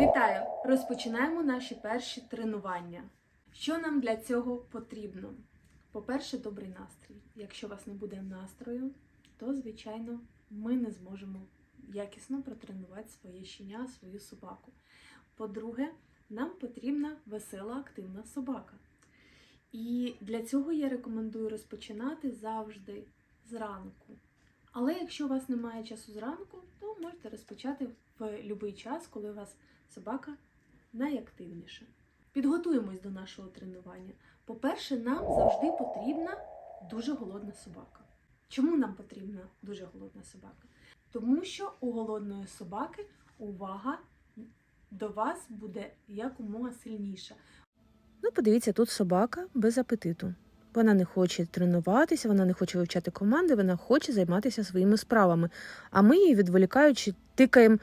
Вітаю! Розпочинаємо наші перші тренування. Що нам для цього потрібно? По-перше, добрий настрій. Якщо у вас не буде настрою, то, звичайно, ми не зможемо якісно протренувати своє щеня, свою собаку. По-друге, нам потрібна весела, активна собака. І для цього я рекомендую розпочинати завжди зранку. Але якщо у вас немає часу зранку, то можете розпочати в будь-який час, коли у вас собака найактивніша. Підготуємось до нашого тренування. По-перше, нам завжди потрібна дуже голодна собака. Чому нам потрібна дуже голодна собака? Тому що у голодної собаки увага до вас буде якомога сильніша. Ну, подивіться, тут собака без апетиту. Вона не хоче тренуватися, вона не хоче вивчати команди, вона хоче займатися своїми справами. А ми її, відволікаючи, тикаємо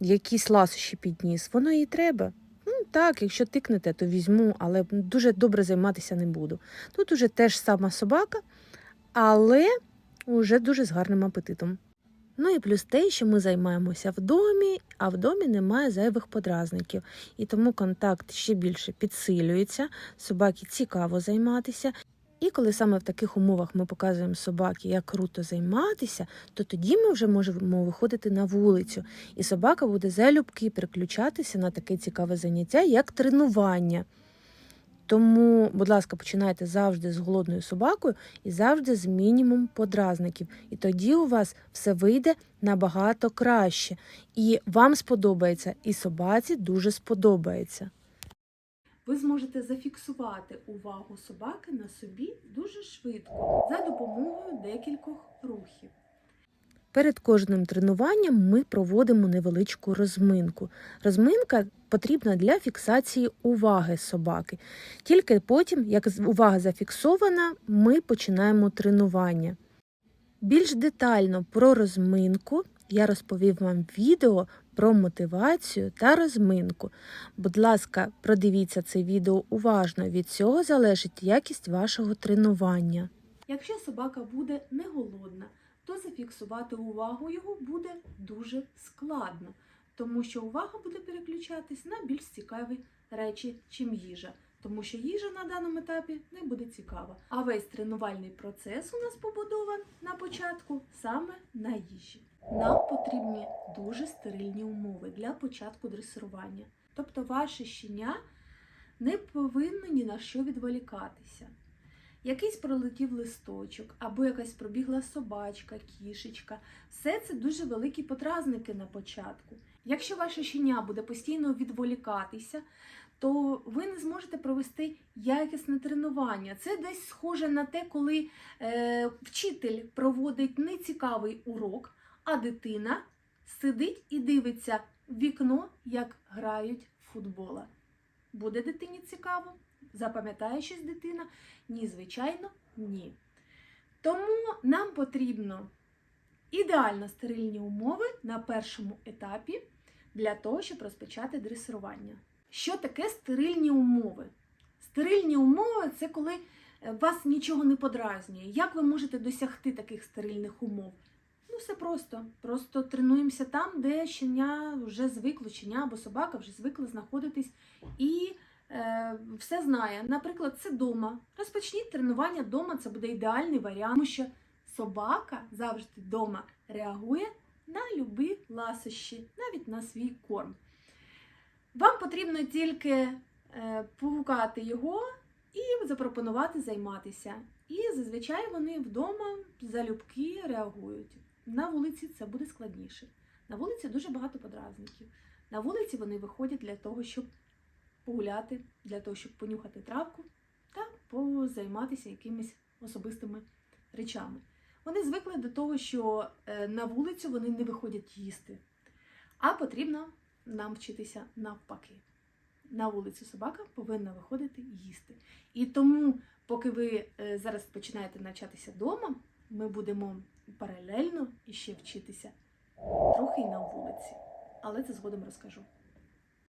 якісь ласощі під ніс. Воно їй треба. Ну, так, якщо тикнете, то візьму, але дуже добре займатися не буду. Тут уже теж сама собака, але уже дуже з гарним апетитом. Ну і плюс те, що ми займаємося в домі, а в домі немає зайвих подразників. І тому контакт ще більше підсилюється, собаки цікаво займатися. І коли саме в таких умовах ми показуємо собаки, як круто займатися, то тоді ми вже можемо виходити на вулицю, і собака буде залюбки переключатися на таке цікаве заняття, як тренування. Тому, будь ласка, починайте завжди з голодною собакою і завжди з мінімум подразників. І тоді у вас все вийде набагато краще. І вам сподобається, і собаці дуже сподобається. Ви зможете зафіксувати увагу собаки на собі дуже швидко за допомогою декількох рухів. Перед кожним тренуванням ми проводимо невеличку розминку. Розминка потрібна для фіксації уваги собаки. Тільки потім, як увага зафіксована, ми починаємо тренування. Більш детально про розминку я розповів вам відео про мотивацію та розминку. Будь ласка, продивіться це відео уважно. Від цього залежить якість вашого тренування. Якщо собака буде не голодна, то зафіксувати увагу його буде дуже складно, тому що увага буде переключатись на більш цікаві речі, чим їжа. Тому що їжа на даному етапі не буде цікава. А весь тренувальний процес у нас побудований на початку саме на їжі. Нам потрібні дуже стерильні умови для початку дресирування. Тобто ваше щеня не повинно ні на що відволікатися. Якийсь пролетів листочок, або якась пробігла собачка, кішечка. Все це дуже великі подразники на початку. Якщо ваше щеня буде постійно відволікатися, то ви не зможете провести якісне тренування. Це десь схоже на те, коли е, вчитель проводить нецікавий урок, а дитина сидить і дивиться в вікно, як грають в футбола. Буде дитині цікаво? Запам'ятає щось дитина? Ні, звичайно, ні. Тому нам потрібно ідеально стерильні умови на першому етапі для того, щоб розпочати дресирування. Що таке стерильні умови? Стерильні умови це коли е, вас нічого не подразнює. Як ви можете досягти таких стерильних умов? Ну, все просто. Просто тренуємося там, де щеня вже звикло, щеня або собака вже звикли знаходитись і е, все знає. Наприклад, це дома. Розпочніть тренування вдома, це буде ідеальний варіант, тому що собака завжди вдома реагує на любі ласощі, навіть на свій корм. Вам потрібно тільки е, погукати його і запропонувати займатися. І зазвичай вони вдома залюбки реагують. На вулиці це буде складніше. На вулиці дуже багато подразників. На вулиці вони виходять для того, щоб погуляти, для того, щоб понюхати травку та позайматися якимись особистими речами. Вони звикли до того, що е, на вулицю вони не виходять їсти, а потрібно нам вчитися навпаки. На вулицю собака повинна виходити їсти. І тому, поки ви е, зараз починаєте навчатися вдома, ми будемо паралельно іще вчитися трохи й на вулиці. Але це згодом розкажу.